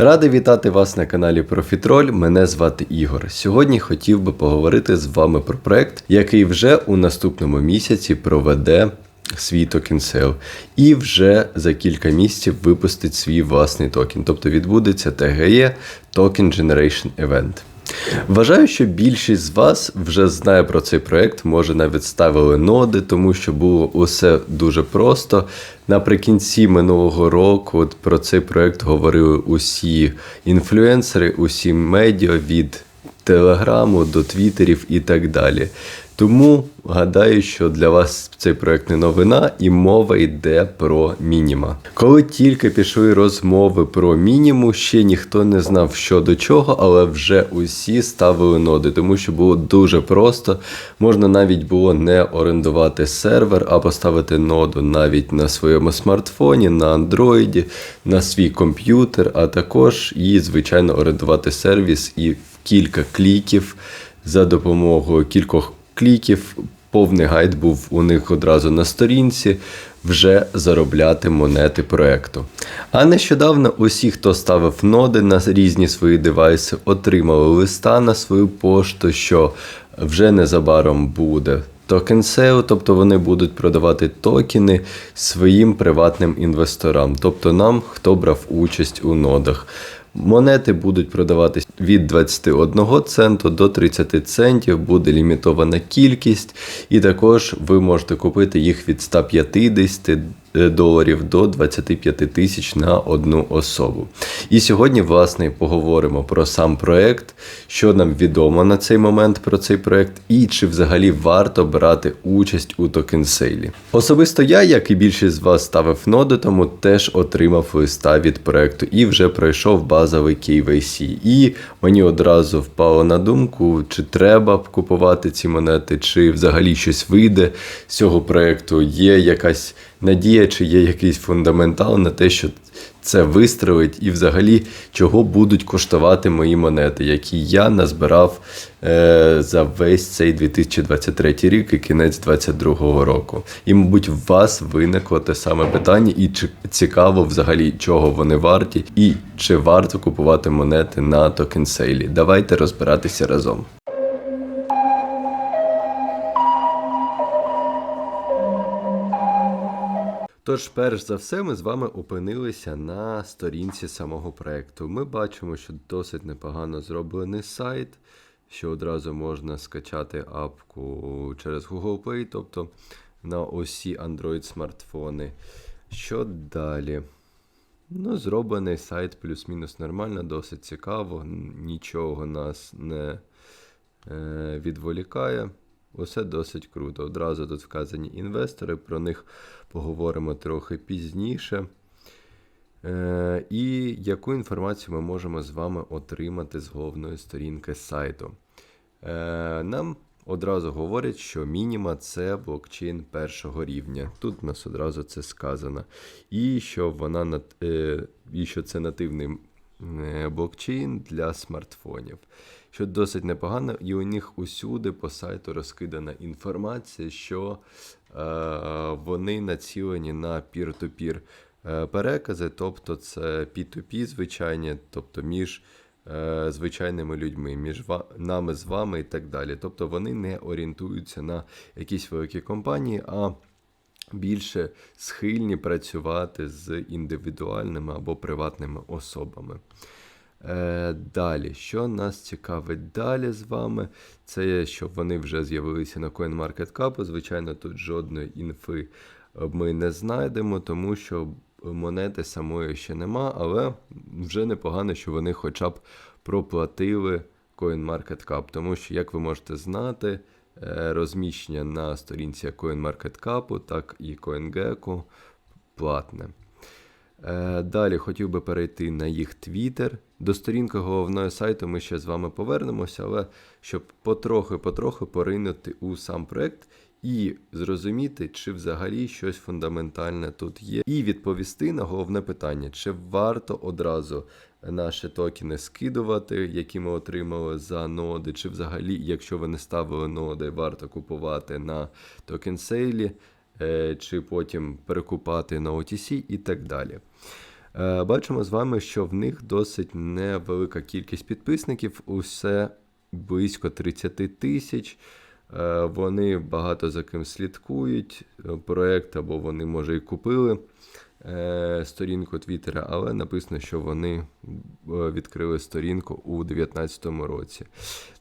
Радий вітати вас на каналі Профітроль. Мене звати Ігор. Сьогодні хотів би поговорити з вами про проект, який вже у наступному місяці проведе свій токен сейл і вже за кілька місяців випустить свій власний токен. Тобто відбудеться ТГЕ Token Generation Event. Вважаю, що більшість з вас вже знає про цей проект, може навіть ставили ноди, тому що було усе дуже просто. Наприкінці минулого року от про цей проект говорили усі інфлюенсери, усі медіа від телеграму до твіттерів і так далі. Тому гадаю, що для вас цей проект не новина, і мова йде про мініма. Коли тільки пішли розмови про мініму, ще ніхто не знав, що до чого, але вже усі ставили ноди, тому що було дуже просто. Можна навіть було не орендувати сервер, а поставити ноду навіть на своєму смартфоні, на андроїді, на свій комп'ютер, а також і, звичайно, орендувати сервіс і в кілька кліків за допомогою кількох кліків. Повний гайд був у них одразу на сторінці вже заробляти монети проекту. А нещодавно усі, хто ставив ноди на різні свої девайси, отримали листа на свою пошту, що вже незабаром буде токен сейл, тобто вони будуть продавати токени своїм приватним інвесторам, тобто нам, хто брав участь у нодах. Монети будуть продаватись від 21 центу до 30 центів, буде лімітована кількість, і також ви можете купити їх від 150 доларів до 25 тисяч на одну особу. І сьогодні, власне, поговоримо про сам проект, що нам відомо на цей момент про цей проект, і чи взагалі варто брати участь у токенсейлі. Особисто я, як і більшість з вас ставив ноду, тому теж отримав листа від проекту і вже пройшов базовий KYC. І мені одразу впало на думку, чи треба купувати ці монети, чи взагалі щось вийде з цього проекту. Є якась надія, чи є якийсь фундаментал на те, що це вистрелить, і взагалі чого будуть коштувати мої монети, які я назбирав е, за весь цей 2023 рік і кінець 2022 року. І, мабуть, в вас виникло те саме питання, і чи цікаво взагалі, чого вони варті, і чи варто купувати монети на токенсейлі. Давайте розбиратися разом. Тож, перш за все, ми з вами опинилися на сторінці самого проекту. Ми бачимо, що досить непогано зроблений сайт, що одразу можна скачати апку через Google Play, тобто на усі Android смартфони. Що далі? Ну, зроблений сайт плюс-мінус нормально, досить цікаво, нічого нас не е, відволікає. Усе досить круто. Одразу тут вказані інвестори, про них поговоримо трохи пізніше. Е, І яку інформацію ми можемо з вами отримати з головної сторінки сайту? Е, Нам одразу говорять, що мініма це блокчейн першого рівня. Тут у нас одразу це сказано. І що вона е, і що це нативний блокчейн для смартфонів що досить непогано, і у них усюди по сайту розкидана інформація, що е, вони націлені на пір-ту-пір е, перекази, тобто це P2P звичайні, тобто між е, звичайними людьми, між нами з вами і так далі. Тобто вони не орієнтуються на якісь великі компанії, а більше схильні працювати з індивідуальними або приватними особами. Е, Далі, що нас цікавить далі з вами, це що вони вже з'явилися на CoinMarketCap. Звичайно, тут жодної інфи ми не знайдемо, тому що монети самої ще нема, але вже непогано, що вони хоча б проплатили CoinMarketCap, тому що, як ви можете знати, е, розміщення на сторінці CoinMarketCap, так і CoinGecko платне. Е, далі хотів би перейти на їх твіттер. До сторінки головного сайту ми ще з вами повернемося, але щоб потрохи-потрохи поринути у сам проект і зрозуміти, чи взагалі щось фундаментальне тут є, і відповісти на головне питання, чи варто одразу наші токени скидувати, які ми отримали за ноди, чи взагалі, якщо ви не ставили ноди, варто купувати на токен сейлі. Е, чи потім перекупати на OTC і так далі. Е, Бачимо з вами, що в них досить невелика кількість підписників, усе близько 30 тисяч. Е, Вони багато за ким слідкують. Проект або вони, може, і купили сторінку Твіттера, але написано, що вони відкрили сторінку у 2019 році.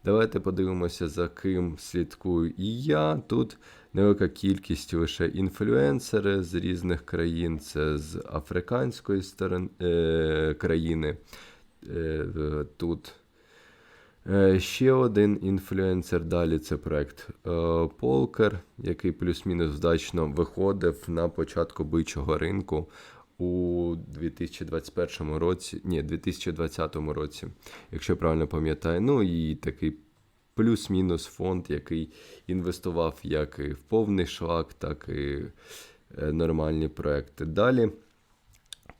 Давайте подивимося, за ким слідкую і я. Тут невелика кількість лише інфлюенсери з різних країн, це з африканської сторон, е, країни. Е, тут Е, Ще один інфлюенсер далі це проект е, Полкер, який плюс-мінус вдачно виходив на початку бичого ринку у 2021 році, ні, 2020 році, якщо я правильно пам'ятаю. Ну і такий плюс-мінус фонд, який інвестував як в повний шлак, так і е, нормальні проекти. Далі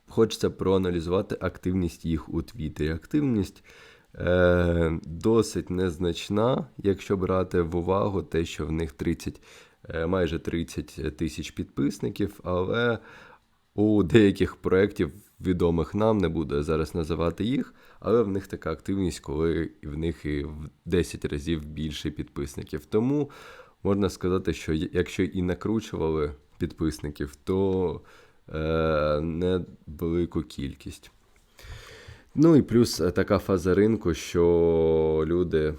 хочеться проаналізувати активність їх у Твіттері. Активність е, досить незначна, якщо брати в увагу те, що в них 30, е, майже 30 тисяч підписників, але у деяких проєктів відомих нам не буду зараз називати їх, але в них така активність, коли в них і в 10 разів більше підписників. Тому можна сказати, що якщо і накручували підписників, то е, невелику кількість. Ну і плюс е, така фаза ринку, що люди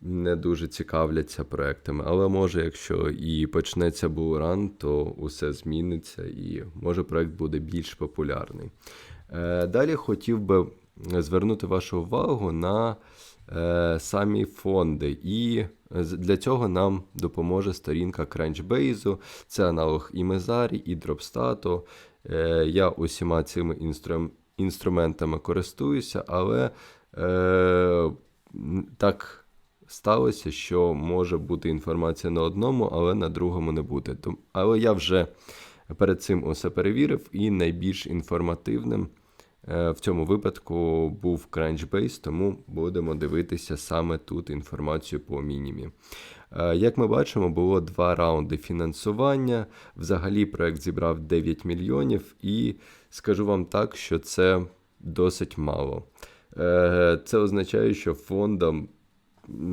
не дуже цікавляться проектами. Але може, якщо і почнеться булран, то усе зміниться і може проект буде більш популярний. Е, Далі хотів би звернути вашу увагу на е, самі фонди. І для цього нам допоможе сторінка Crunchbase. Це аналог і Mezari, і Dropstat. Е, Я усіма цими інструментами інструментами користуюся, але е, так сталося, що може бути інформація на одному, але на другому не буде. Але я вже перед цим усе перевірив, і найбільш інформативним е, в цьому випадку був Crunchbase, тому будемо дивитися саме тут інформацію по мінімі. Е, Як ми бачимо, було два раунди фінансування. Взагалі проект зібрав 9 мільйонів, і скажу вам так, що це досить мало. Е, Це означає, що фондам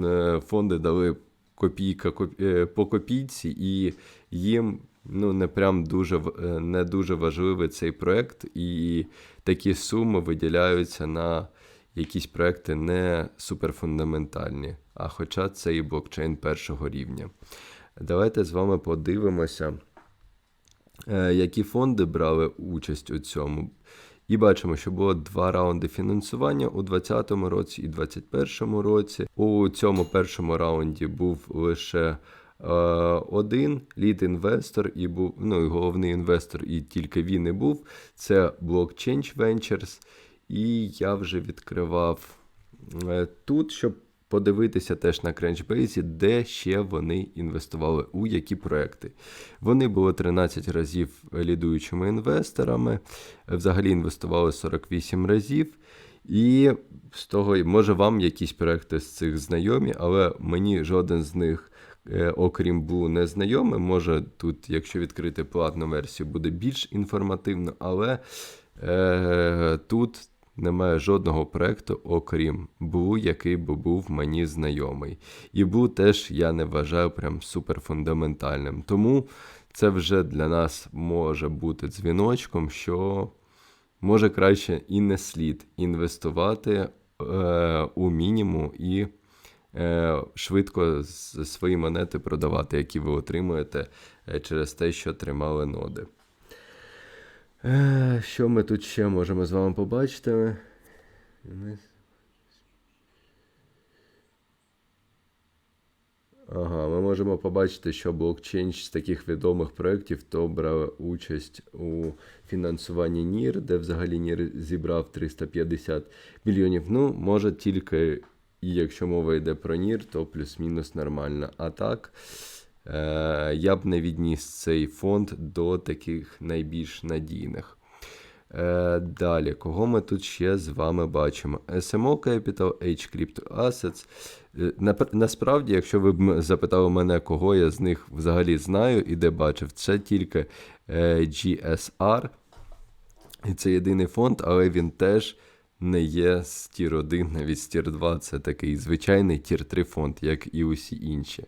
е, фонди дали копійка е, по копійці, і їм ну, не прям дуже е, не дуже важливий цей проект, і такі суми виділяються на якісь проекти не суперфундаментальні, а хоча це і блокчейн першого рівня. Давайте з вами подивимося, е, які фонди брали участь у цьому. І бачимо, що було два раунди фінансування у 2020 році і 2021 році. У цьому першому раунді був лише один лід-інвестор, і був ну, і головний інвестор, і тільки він і був. Це Blockchain Ventures. І я вже відкривав е, тут, щоб подивитися теж на Crunchbase, де ще вони інвестували, у які проекти. Вони були 13 разів лідуючими інвесторами, взагалі інвестували 48 разів. І з того, може, вам якісь проекти з цих знайомі, але мені жоден з них, е, окрім Blue, не знайомий. Може, тут, якщо відкрити платну версію, буде більш інформативно, але е, тут немає жодного проекту, окрім Blue, який би був мені знайомий. І Blue теж я не вважаю прям суперфундаментальним. Тому це вже для нас може бути дзвіночком, що може краще і не слід інвестувати е, у мінімум і е, швидко свої монети продавати, які ви отримуєте е, через те, що тримали ноди. Е, що ми тут ще можемо з вами побачити? Ага, ми можемо побачити, що блокчейн з таких відомих проєктів то брав участь у фінансуванні НІР, де взагалі НІР зібрав 350 мільйонів. Ну, може тільки, і якщо мова йде про НІР, то плюс-мінус нормально. А так, е, я б не відніс цей фонд до таких найбільш надійних. Е, далі, кого ми тут ще з вами бачимо? SMO Capital, H Crypto Assets. Е, Насправді, якщо ви б запитали мене, кого я з них взагалі знаю і де бачив, це тільки е, GSR. І це єдиний фонд, але він теж не є з тір 1, навіть з тір 2. Це такий звичайний тір 3 фонд, як і усі інші.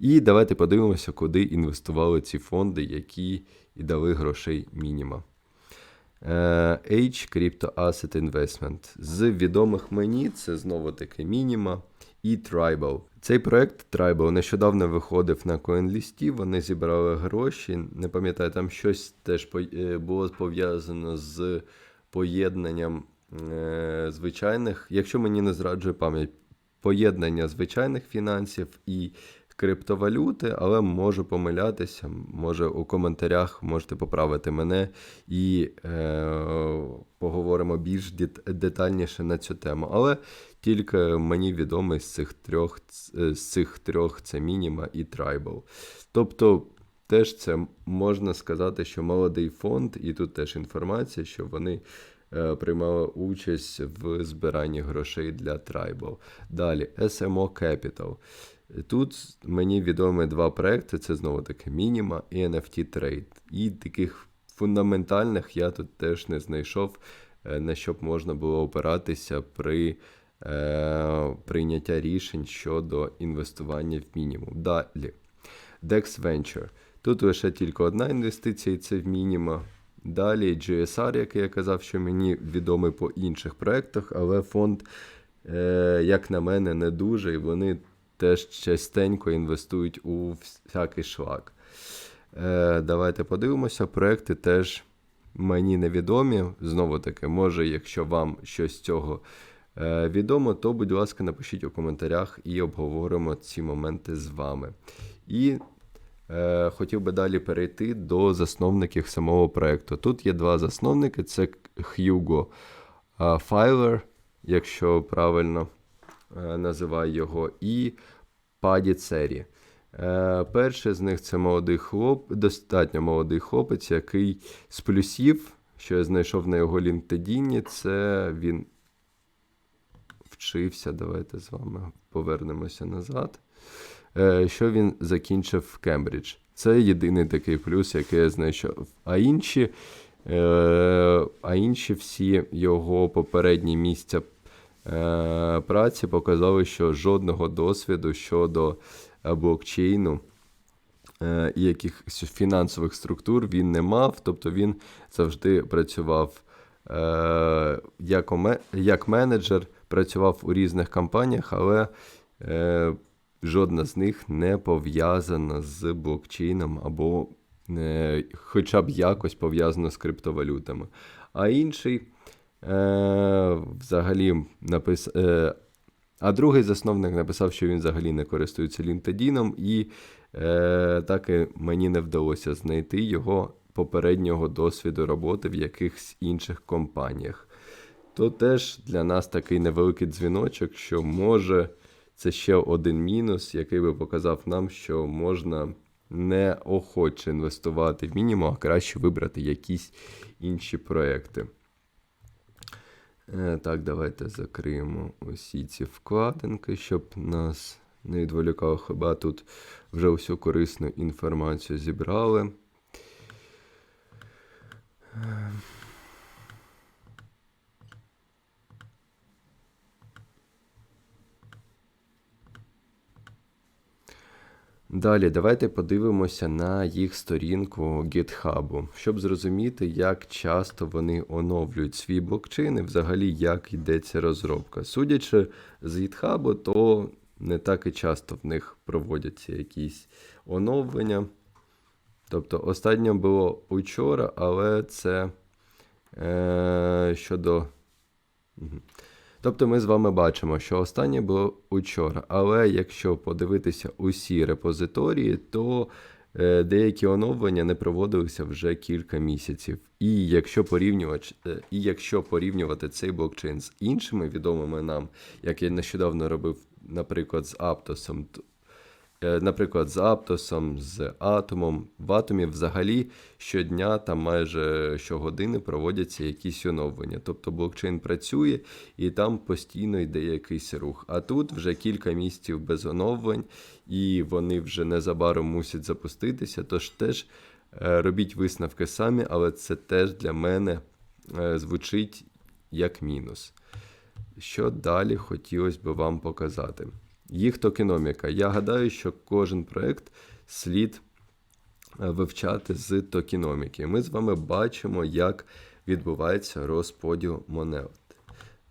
І давайте подивимося, куди інвестували ці фонди, які і дали грошей мініма. Е, H Crypto Asset Investment. З відомих мені це знову таки мініма і Tribal. Цей проект Tribal нещодавно виходив на CoinList, вони зібрали гроші. Не пам'ятаю, там щось теж е, було пов'язано з поєднанням звичайних, якщо мені не зраджує пам'ять, поєднання звичайних фінансів і криптовалюти, але можу помилятися. Може у коментарях можете поправити мене і е, поговоримо більш детальніше на цю тему. Але тільки мені відомий з цих трьох, з цих трьох це мініма і трайбл. Тобто. Теж це можна сказати, що молодий фонд, і тут теж інформація, що вони е, приймали участь в збиранні грошей для Tribal. Далі SMO Capital. Тут мені відомі два проекти: це знову таки Мініма і NFT Trade. І таких фундаментальних я тут теж не знайшов, е, на що б можна було опиратися при е, прийняття рішень щодо інвестування в мінімум. Далі. Dex Venture. Тут лише тільки одна інвестиція, і це в мініма. Далі GSR, який я казав, що мені відомий по інших проєктах, але фонд, е, як на мене, не дуже, і вони теж частенько інвестують у всякий шлак. Е, давайте подивимося. Проекти теж мені невідомі. Знову таки, може, якщо вам щось з цього е, відомо, то, будь ласка, напишіть у коментарях і обговоримо ці моменти з вами. І хотів би далі перейти до засновників самого проекту. Тут є два засновники: це Hugo е, Файлер, якщо правильно е, називаю його, і Паді Цері. Е, перший з них це молодий хлоп, достатньо молодий хлопець, який з плюсів, що я знайшов на його LinkedIn, це він вчився. Давайте з вами повернемося назад. Е, що він закінчив Кембридж. Це єдиний такий плюс, який я знайшов. А інші, е, а інші всі його попередні місця е, праці показали, що жодного досвіду щодо блокчейну і якихось фінансових структур він не мав. Тобто він завжди працював як, менеджер, працював у різних компаніях, але жодна з них не пов'язана з блокчейном або е, хоча б якось пов'язана з криптовалютами. А інший е, взагалі напис... е, а другий засновник написав, що він взагалі не користується LinkedIn, і е, так і мені не вдалося знайти його попереднього досвіду роботи в якихось інших компаніях. То теж для нас такий невеликий дзвіночок, що може це ще один мінус, який би показав нам, що можна не охоче інвестувати в мінімум, а краще вибрати якісь інші проекти. Е, Так, давайте закриємо усі ці вкладинки, щоб нас не відволікало. Хіба тут вже всю корисну інформацію зібрали. Далі, давайте подивимося на їх сторінку GitHub, щоб зрозуміти, як часто вони оновлюють свій блокчейн і взагалі як йдеться розробка. Судячи з GitHub, то не так і часто в них проводяться якісь оновлення. Тобто, останнє було учора, але це е, щодо. Тобто ми з вами бачимо, що останнє було учора. Але якщо подивитися усі репозиторії, то е, деякі оновлення не проводилися вже кілька місяців. І якщо порівнювати, е, і якщо порівнювати цей блокчейн з іншими відомими нам, як я нещодавно робив, наприклад, з Аптосом, то- Наприклад, з Аптосом, з Атомом. В Атомі взагалі щодня, там майже щогодини проводяться якісь оновлення. Тобто блокчейн працює і там постійно йде якийсь рух. А тут вже кілька місяців без оновлень, і вони вже незабаром мусять запуститися. Тож теж е, робіть висновки самі, але це теж для мене е, звучить як мінус. Що далі хотілося б вам показати? Їх токеноміка. Я гадаю, що кожен проект слід е, вивчати з токеноміки. Ми з вами бачимо, як відбувається розподіл монет.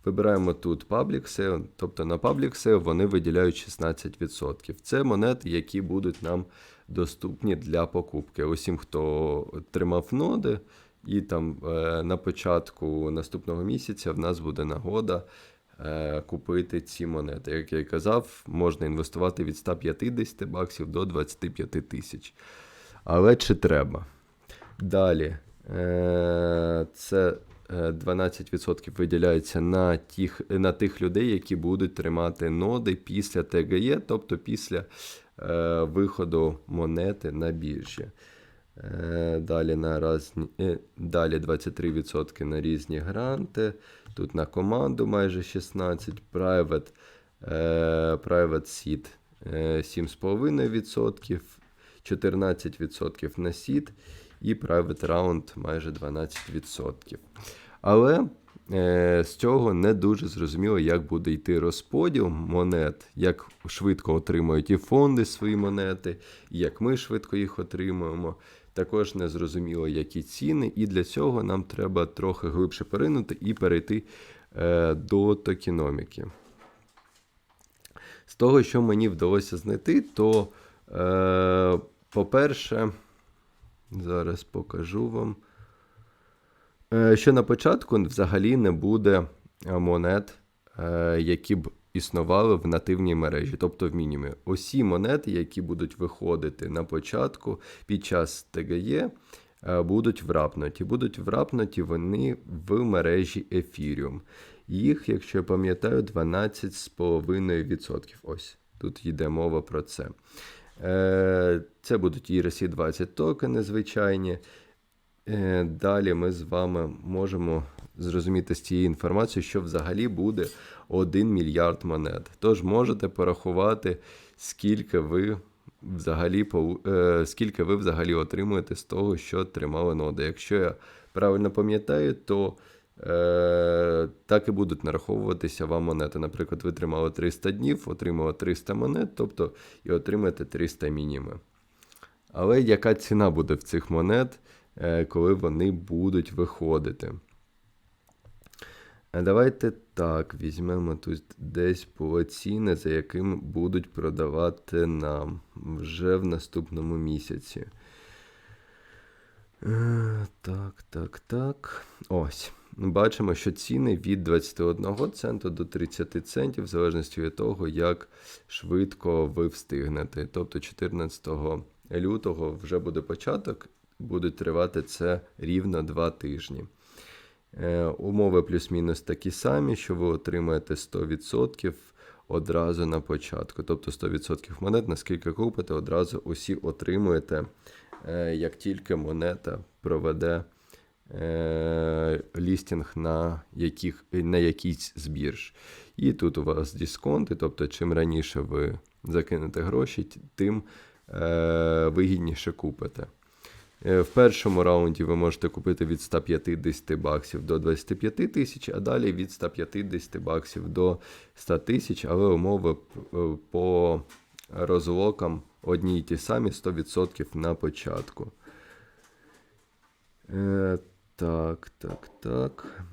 Вибираємо тут Public Sale, тобто на Public Sale вони виділяють 16%. Це монети, які будуть нам доступні для покупки. Усім, хто тримав ноди, і там е, на початку наступного місяця в нас буде нагода купити ці монети. Як я і казав, можна інвестувати від 150 баксів до 25 тисяч. Але чи треба? Далі. Е, це е, 12% виділяється на тих, на тих людей, які будуть тримати ноди після ТГЄ, тобто після е, виходу монети на біржі. Е, Далі на разні, е, далі 23% на різні гранти. Тут на команду майже 16%, private, е, private seed е, 7,5%, 14% на seed і private round майже 12%. Але з цього не дуже зрозуміло, як буде йти розподіл монет, як швидко отримують і фонди свої монети, і як ми швидко їх отримуємо. Також не зрозуміло, які ціни, і для цього нам треба трохи глибше поринути і перейти е, до токеноміки. З того, що мені вдалося знайти, то, е, по-перше, зараз покажу вам, е, що на початку взагалі не буде е, монет, е, які б існували в нативній мережі, тобто в мінімумі. Усі монети, які будуть виходити на початку під час ТГЄ, е, будуть врапнуті. Будуть врапнуті вони в мережі Ethereum. Їх, якщо я пам'ятаю, 12,5%. Ось тут йде мова про це. Е, Це будуть ERC 20 токени звичайні. Е, Далі ми з вами можемо зрозуміти з цієї інформації, що взагалі буде 1 мільярд монет. Тож можете порахувати, скільки ви взагалі е, скільки ви взагалі отримуєте з того, що тримали ноди. Якщо я правильно пам'ятаю, то е, так і будуть нараховуватися вам монети. Наприклад, ви тримали 300 днів, отримали 300 монет, тобто і отримаєте 300 мініми. Але яка ціна буде в цих монет, е, коли вони будуть виходити? А Давайте так, візьмемо тут десь по ціни, за яким будуть продавати нам вже в наступному місяці. Е, Так, так, так. Ось. Бачимо, що ціни від 21 центу до 30 центів, в залежності від того, як швидко ви встигнете. Тобто 14 лютого вже буде початок, буде тривати це рівно 2 тижні. Е, Умови плюс-мінус такі самі, що ви отримаєте 100% одразу на початку. Тобто 100% монет, наскільки купите, одразу усі отримуєте, е, як тільки монета проведе е, лістінг на, яких, на якийсь з бірж. І тут у вас дисконти, тобто чим раніше ви закинете гроші, тим вигідніше купите. Е, В першому раунді ви можете купити від 150 баксів до 25 тисяч, а далі від 150 баксів до 100 тисяч, але умови е, по розлокам одні й ті самі 100% на початку. Е, так, так, так.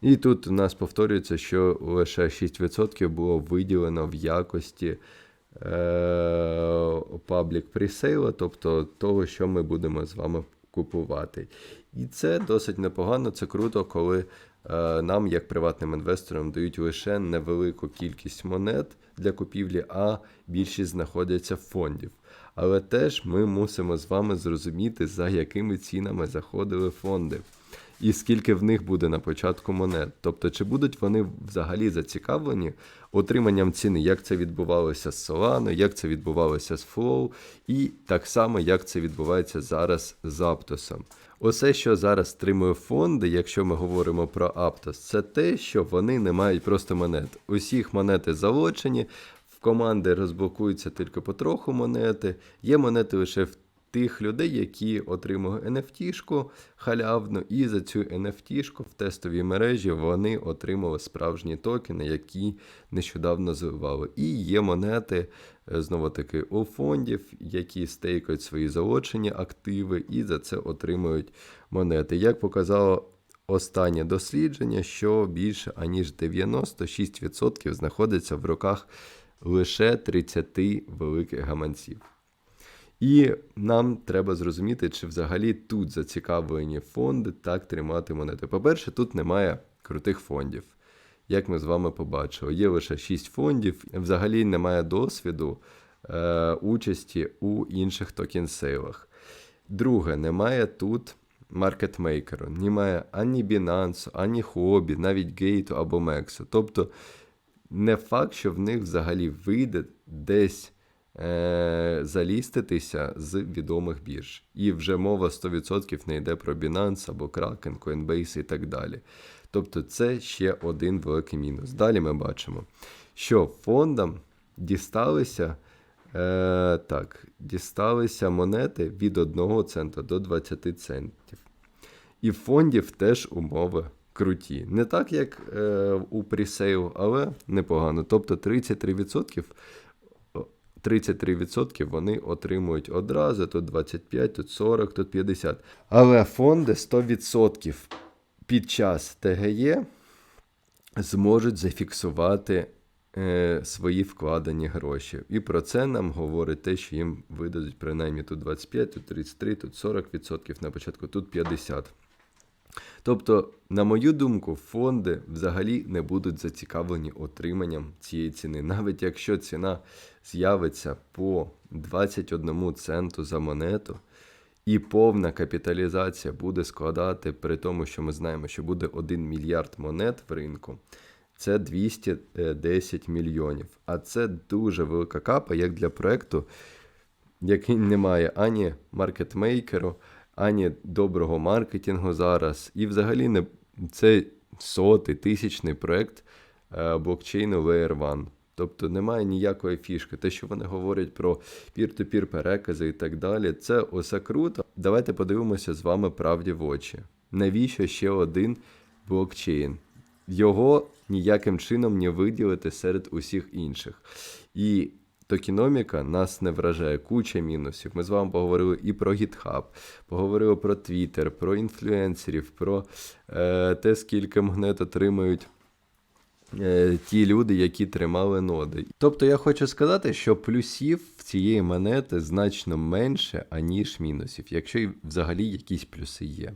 І тут у нас повторюється, що лише 6% було виділено в якості паблік пресейла, тобто того, що ми будемо з вами купувати. І це досить непогано, це круто, коли е, нам, як приватним інвесторам, дають лише невелику кількість монет для купівлі, а більшість знаходяться в фондів. Але теж ми мусимо з вами зрозуміти, за якими цінами заходили фонди. І скільки в них буде на початку монет. Тобто, чи будуть вони взагалі зацікавлені отриманням ціни, як це відбувалося з Solana, як це відбувалося з Flow, і так само, як це відбувається зараз з Aptos. Усе, що зараз стримує фонди, якщо ми говоримо про Aptos, це те, що вони не мають просто монет. Усіх монети залочені, в команди розблокуються тільки потроху монети, є монети лише в тих людей, які отримали NFT-шку халявну, і за цю NFT-шку в тестовій мережі вони отримали справжні токени, які нещодавно звивали. І є монети, е, знову таки, у фондів, які стейкають свої залочені активи і за це отримують монети. Як показало останнє дослідження, що більше аніж 96% знаходиться в руках лише 30 великих гаманців. І нам треба зрозуміти, чи взагалі тут зацікавлені фонди так тримати монети. По-перше, тут немає крутих фондів. Як ми з вами побачили, є лише 6 фондів, взагалі немає досвіду е, участі у інших токен-сейлах. Друге, немає тут маркетмейкеру, немає ані Binance, ані Хобі, навіть Гейту або Мексу. Тобто не факт, що в них взагалі вийде десь заліститися з відомих бірж. І вже мова 100% не йде про Binance або Kraken, Coinbase і так далі. Тобто це ще один великий мінус. Далі ми бачимо, що фондам дісталися. Е, так, дісталися монети від 1 цента до 20 центів. І фондів теж умови круті. Не так, як е, у пресейл, але непогано. Тобто 33%, о, 33% вони отримують одразу, тут 25, тут 40, тут 50. Але фонди 100% під час ТГЄ зможуть зафіксувати е, свої вкладені гроші. І про це нам говорить те, що їм видадуть принаймні тут 25, тут 33, тут 40% на початку, тут 50%. Тобто, на мою думку, фонди взагалі не будуть зацікавлені отриманням цієї ціни. Навіть якщо ціна з'явиться по 21 центу за монету, і повна капіталізація буде складати, при тому, що ми знаємо, що буде 1 мільярд монет в ринку, це 210 мільйонів. А це дуже велика капа, як для проекту, який не має ані маркетмейкеру, ані доброго маркетингу зараз. І взагалі не це сотий тисячний проект е, блокчейну Layer 1. Тобто немає ніякої фішки. Те, що вони говорять про пір-то-пір перекази і так далі, це усе круто. Давайте подивимося з вами правді в очі. Навіщо ще один блокчейн? Його ніяким чином не виділити серед усіх інших. І токеноміка нас не вражає куча мінусів. Ми з вами поговорили і про GitHub, поговорили про Twitter, про інфлюенсерів, про е, те, скільки монет отримають. е, Ті люди, які тримали ноди. Тобто я хочу сказати, що плюсів цієї монети значно менше, аніж мінусів, якщо взагалі якісь плюси є.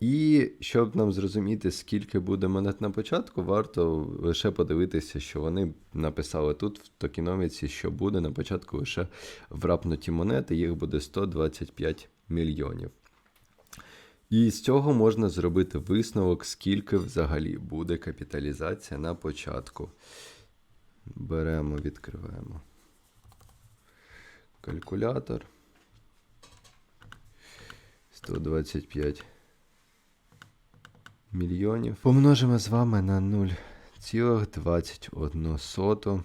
І щоб нам зрозуміти, скільки буде монет на початку, варто лише подивитися, що вони написали тут в токеноміці, що буде на початку лише врапнуті монети, їх буде 125 мільйонів. І з цього можна зробити висновок, скільки взагалі буде капіталізація на початку. Беремо, відкриваємо калькулятор. 125 мільйонів. Помножимо з вами на 0,21.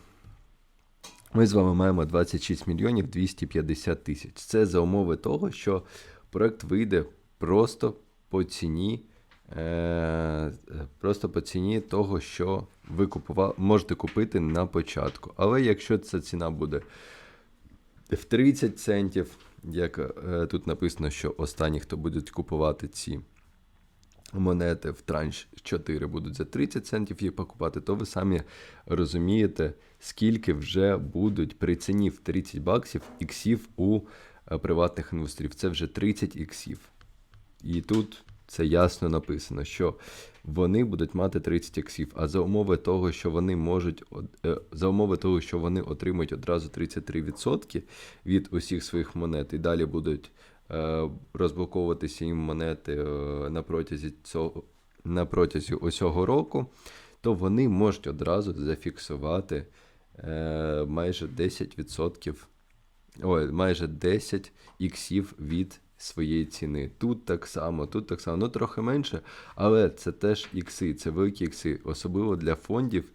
Ми з вами маємо 26 мільйонів 250 тисяч. Це за умови того, що проект вийде просто по ціні. Е, Просто по ціні того, що ви купува, можете купити на початку. Але якщо ця ціна буде в 30 центів, як е, тут написано, що останні, хто будуть купувати ці монети в транш 4 будуть за 30 центів їх покупати, то ви самі розумієте, скільки вже будуть при ціні в 30 баксів іксів у е, приватних інвесторів. Це вже 30 іксів. І тут це ясно написано, що вони будуть мати 30 іксів, а за умови того, що вони можуть е, за умови того, що вони отримують одразу 33% від усіх своїх монет, і далі будуть розблоковуватися їм монети е, на протязі цього на протязі усього року, то вони можуть одразу зафіксувати майже 10%, ой, майже 10 іксів від своєї ціни. Тут так само, тут так само, ну трохи менше, але це теж ікси, це великі ікси, особливо для фондів,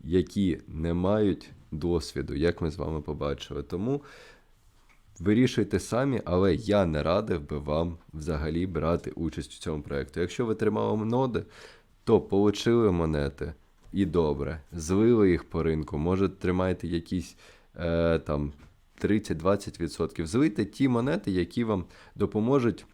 які не мають досвіду, як ми з вами побачили. Тому Вирішуйте самі, але я не радив би вам взагалі брати участь у цьому проєкту. Якщо ви тримали ноди, то получили монети і добре. Злили їх по ринку. Може, тримаєте якісь е, там 30-20%. Злийте ті монети, які вам допоможуть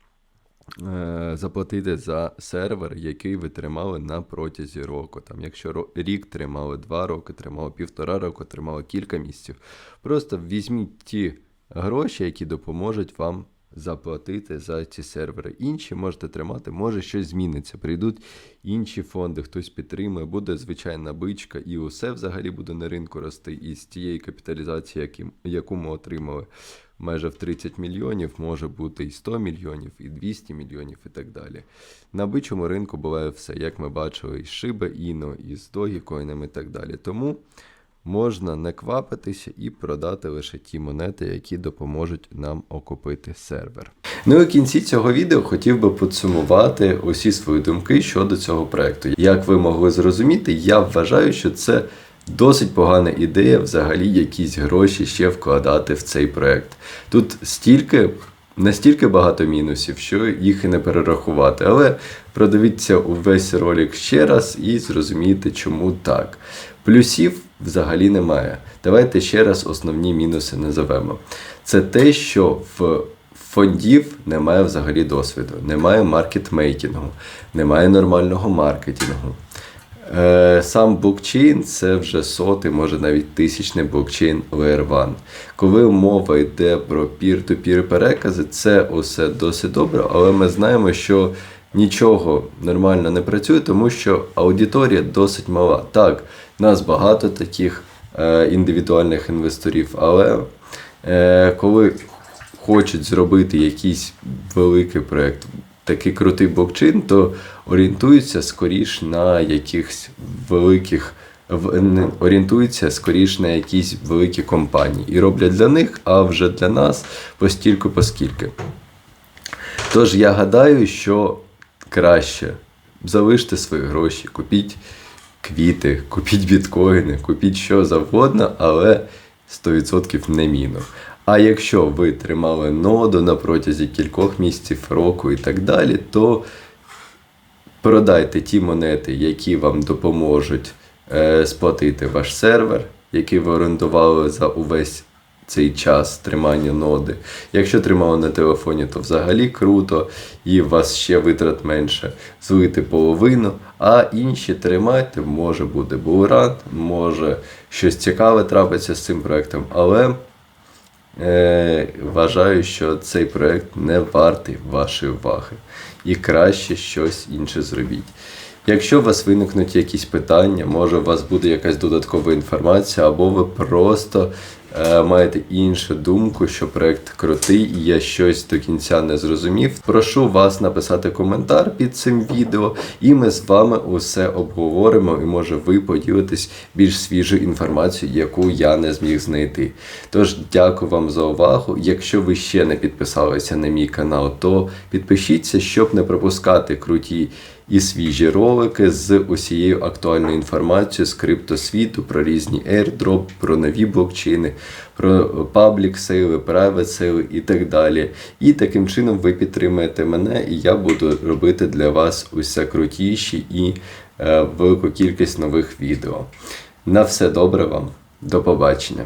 е, заплатити за сервер, який ви тримали на протязі року. Там, якщо рік тримали, два роки, тримали півтора року, тримали кілька місяців. Просто візьміть ті гроші, які допоможуть вам заплатити за ці сервери. Інші можете тримати, може щось зміниться. Прийдуть інші фонди, хтось підтримує, буде звичайна бичка, і усе взагалі буде на ринку рости. І з тієї капіталізації, яку ми отримали майже в 30 мільйонів, може бути і 100 мільйонів, і 200 мільйонів, і так далі. На бичому ринку буває все, як ми бачили, і з Shiba Inu, і з Dogecoin і так далі. Тому можна не квапитися і продати лише ті монети, які допоможуть нам окупити сервер. Ну і в кінці цього відео хотів би підсумувати усі свої думки щодо цього проекту. Як ви могли зрозуміти, я вважаю, що це досить погана ідея взагалі якісь гроші ще вкладати в цей проект. Тут стільки. Настільки багато мінусів, що їх і не перерахувати. Але продивіться увесь ролик ще раз і зрозумієте, чому так. Плюсів взагалі немає. Давайте ще раз основні мінуси назовемо. Це те, що в фондів немає взагалі досвіду, немає маркетмейкінгу, немає нормального маркетингу. Е, Сам блокчейн це вже сотий, може навіть тисячний блокчейн Layer 1. Коли мова йде про пір-ту-пір перекази, це усе досить добре, але ми знаємо, що нічого нормально не працює, тому що аудиторія досить мала. Так, нас багато таких е, індивідуальних інвесторів, але е, коли хочуть зробити якийсь великий проєкт, такий крутий блокчейн, то орієнтуються скоріш на якихось великих. Орієнтуються скоріш на якісь великі компанії і роблять для них, а вже для нас постільки поскільки. Тож я гадаю, що краще залиште свої гроші, купіть квіти, купіть біткоїни, купіть що завгодно, але 100% не міну. А якщо ви тримали ноду на протязі кількох місяців, року і так далі, то продайте ті монети, які вам допоможуть е, сплатити ваш сервер, який ви орендували за увесь цей час тримання ноди. Якщо тримали на телефоні, то взагалі круто, і у вас ще витрат менше. Злити половину, а інші тримайте, може буде булран, може щось цікаве трапиться з цим проектом, але е, вважаю, що цей проект не вартий вашої уваги. І краще щось інше зробіть. Якщо у вас виникнуть якісь питання, може у вас буде якась додаткова інформація, або ви просто маєте іншу думку, що проект крутий і я щось до кінця не зрозумів, прошу вас написати коментар під цим відео, і ми з вами усе обговоримо, і може ви поділитесь більш свіжою інформацією, яку я не зміг знайти. Тож дякую вам за увагу. Якщо ви ще не підписалися на мій канал, то підпишіться, щоб не пропускати круті і свіжі ролики з усією актуальною інформацією з криптосвіту, про різні airdrop, про нові блокчейни, про паблік сейли, private сейли і так далі. І таким чином ви підтримаєте мене, і я буду робити для вас усе крутіші і е, велику кількість нових відео. На все добре вам, до побачення.